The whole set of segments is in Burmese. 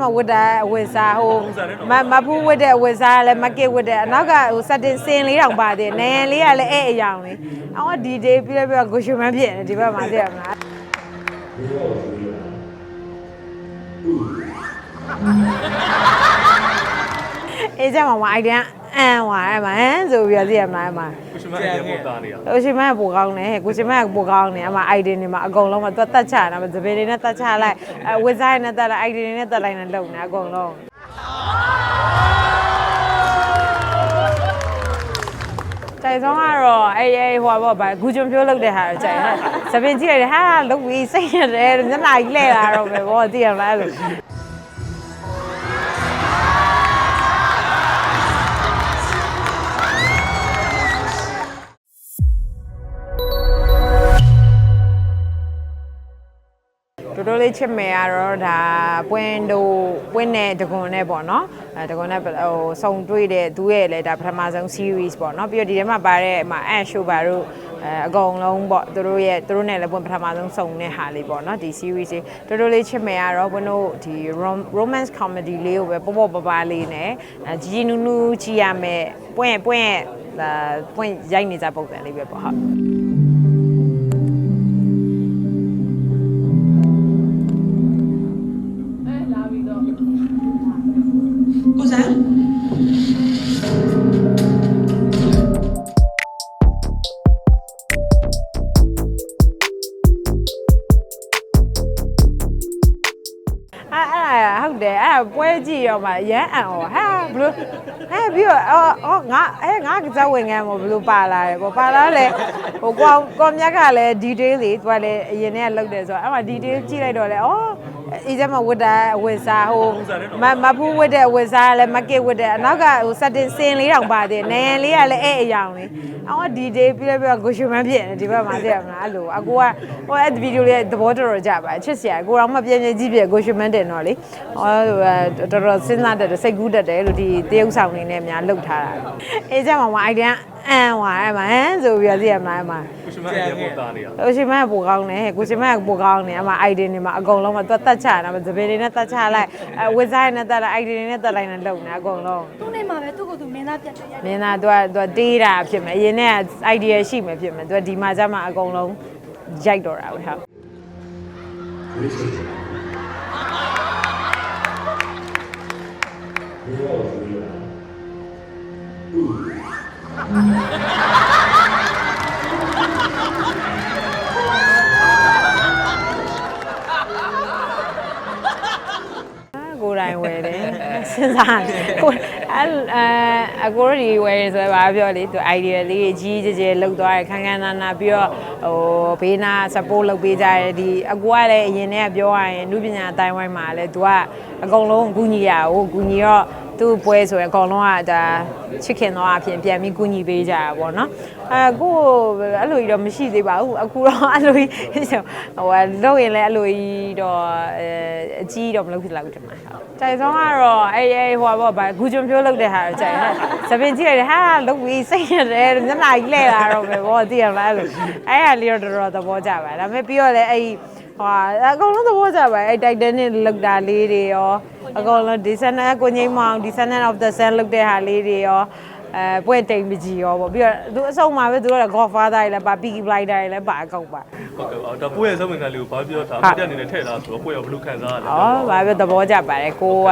မှာဝတ်တဲ့အဝတ်စားဟိုမမဖူးဝတ်တဲ့အဝတ်စားလည်းမကစ်ဝတ်တဲ့အနောက်ကဟိုစတင်စင်လေးတောင်ပါသေးတယ်နေရန်လေးကလည်းအဲ့အယောင်လေးအော်ဒီဒေးပြည့်ပြည့်ကိုရှင်မဖြစ်နေဒီဘက်မှာသိရမလားအေးကြမှာမအိုင်ဒီယာ အန်ဝါအဲ့မှာဟမ်ဆိုပြီးတော့သိရမလားအဲ့မှာကိုရှင်မအဲ့ဒီပေါ်သားနေတာကိုရှင်မကပိုကောင်းတယ်ကိုရှင်မကပိုကောင်းတယ်အမ ID တွေမှာအကုန်လုံးမသူတက်ချတာမသပင်းတွေနဲ့တက်ချလိုက်အဝက်ဆိုင်နဲ့တက်လိုက် ID တွေနဲ့တက်လိုက်နဲ့လုံနေအကုန်လုံးတိုင်ဆုံးကတော့အေးအေးဟိုဘောဗာဂူဂျွန်ပြိုးလောက်တဲ့ဟာတော့ကြိုက်တယ်သပင်းကြည့်ရတယ်ဟာလုတ်ပြီးစိတ်ရတယ်မျက်နှာကြီးလဲလာတော့ပဲဘောသိရမလားအဲ့လို တော်တော်လေးချစ်မယ်ကတော့ဒါပွင့်တို့ပွင့်နဲ့တကွန်နဲ့ပေါ့နော်အဲတကွန်နဲ့ဟိုစုံတွေ့တဲ့သူရဲ့လည်းဒါပထမဆုံး series ပေါ့နော်ပြီးတော့ဒီထဲမှာပါတဲ့ဟို ash show ပါတို့အဲအကုန်လုံးပေါ့သူတို့ရဲ့သူတို့နဲ့လည်းပွင့်ပထမဆုံးစုံတဲ့ဟာလေးပေါ့နော်ဒီ series လေးတော်တော်လေးချစ်မယ်ကတော့ဘွန်းတို့ဒီ rom- romance comedy လေးကိုပဲပေါ့ပေါ့ပပလေးနဲ့အဲជីជីနူးနူးကြည့်ရမယ်ပွင့်ပွင့်ဒါပွင့်ရိုက်နေကြပုံစံလေးပဲပေါ့ဟုတ် အဲ့အဲ့ဟုတ်တယ်အဲ့ပွဲကြည့်ရောမှရမ်းအံ့ဩဟာဘလို့အဲ့ပြီးတော့အော်အော်ငါအဲ့ငါကစားဝင်ငန်းမဘလို့ပါလာတယ်ပေါ့ပါလာလေဟိုကောကောမြက်ကလည်း detail တွေသူကလည်းအရင်ကလောက်တယ်ဆိုတော့အဲ့မှာ detail ကြည့်လိုက်တော့လေဩ အေးကြမှာဝတ်တဲ့အဝတ်စားဟိုမမဖူးဝတ်တဲ့အဝတ်စားလည်းမကစ်ဝတ်တဲ့အနောက်ကဟိုစတင်စင်လေးတောင်ပါသေးတယ်နေရန်လေးကလည်းအဲ့အယောင်လေးအော်ဒီဒေးပြည့်ပြည့်ကိုရှင်မဖြစ်နေဒီဘက်မှာသိရမလားအဲ့လိုအကိုကဟိုအဲ့ဒီဗီဒီယိုလေးသဘောတော်တော်ကြပါချစ်စရာကိုတော့မပြင်းပြင်းကြည့်ပြကိုရှင်မတင်တော့လေဟောတော်တော်စဉ်းစားတတ်တယ်စိတ်ကူးတတ်တယ်လို့ဒီတရုပ်ဆောင်နေနဲ့အများလှုပ်ထားတာအေးကြမှာမအိုင်ဒီယာ အန်ဝါအဲ့မှာဟမ်ဆိုပြီးတော့သိရမလားအဲ့မှာကိုရှင်မအဲ့ဒီပေါ်သားနေတာကိုရှင်မကပိုကောင်းတယ်ကိုရှင်မကပိုကောင်းတယ်အမ ID တွေမှာအကုန်လုံးမသူတက်ချတာမသပင်းတွေနဲ့တက်ချလိုက်အဝက်ဆိုင်နဲ့တက်လိုက် ID တွေနဲ့တက်လိုက်နဲ့လုံနေအကုန်လုံးသူ့နေမှာပဲသူ့ကိုယ်သူမင်းသားပြတ်ပြတ်ရိုက်မင်းသားသူကသူကတေးတာဖြစ်မယ်အရင်က idea ရှိမယ်ဖြစ်မယ်သူကဒီမှာကျမှအကုန်လုံးရိုက်တော့တာပဲဟုတ် ကိုယ်တိုင်ဝယ်တယ်စဉ်းစားကိုအဲ့အကိုရီဝယ်ရဆိုတော့ပြောလေသူ idea လေးကြီးကြီးကျယ်လောက်သွားတယ်ခန်းခန်းနာနာပြီးတော့ဟိုဘေးနာ support လုပ်ပေးကြတယ်ဒီအကူကလည်းအရင်တည်းကပြောရရင်လူပညာအတိုင်းဝိုင်းမှာလည်းသူကအကုန်လုံးကူညီရအောင်ကူညီတော့ သူ့ပွဲဆိုရင်အကုန်လုံးကဒါချစ်ခင်တော့အဖြစ်ပြန်ပြီးကူညီပေးကြတာပေါ့နော်အဲကိုအဲ့လိုကြီးတော့မရှိသေးပါဘူးအခုတော့အဲ့လိုကြီးဟိုလောက်ရင်လည်းအဲ့လိုကြီးတော့အဲအကြီးတော့မလုပ်ဖြစ်လောက်တယ်မှာတိုင်ဆုံးကတော့အေးအေးဟိုဘောဗာဂူဂျွန်ပြိုးလောက်တဲ့ဟာတော့ကြိုက်တယ်သပင်းကြည့်ရတယ်ဟာလုတ်ပြီးစိတ်ရတယ်မျက်နှာကြီးလဲလာတော့ပဲဘောသိရမလားအဲ့လိုအဲ့ဟာလေးတော့တော်တော်သဘောကျပါတယ်ဒါပေမဲ့ပြီးတော့လည်းအဲ့ဟာအကုန်လုံးသဘောကျပါတယ်အဲ့တိုက်တန်းနဲ့လောက်တာလေးတွေရော အကုန်လုံး descendant ကိုငိမ့်မအောင် descendant of the sun လောက်တဲ့ဟာလေးတွေရောအဲပွဲတိမ်ပကြီးရောပေါ့ပြီးတော့သူအဆုံးမှာပဲသူတို့က godfather တွေလည်းပါ peaky blinder တွေလည်းပါအကောက်ပါဟုတ်ကဲ့အော်ဒါကိုယ့်ရဲ့စဝင်ခံလေးကိုဘာပြောတာပြတ်အနေနဲ့ထည့်တာဆိုတော့ကိုယ့်ရဲ့ဘလူးခံစားရတယ်။အော်ဘာပဲသဘောကျပါတယ်ကိုက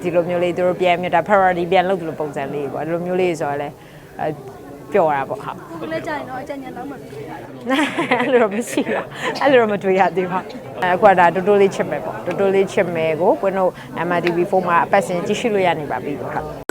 ဒီလိုမျိုးလေးသူတို့ပြန်မြတာ priority ပြန်လုပ်တယ်လို့ပုံစံလေးပေါ့ဒီလိုမျိုးလေးဆိုတော့လည်းအဲ ပျော်တာပေါ့ဟာသူလည်းကြာရင်တော့အကြံဉာဏ်တော့မှတွေ့ရတယ်အဲ့လိုတော့မရှိပါအဲ့လိုတော့မတွေ့ရသေးပါအခုကဒါတိုးတိုးလေးချစ်မယ်ပေါ့တိုးတိုးလေးချစ်မယ်ကိုဘွန်းတို့ MRTV4 မှာအပတ်စဉ်ကြည့်ရှုလို့ရနေပါပြီပေါ့ဟုတ်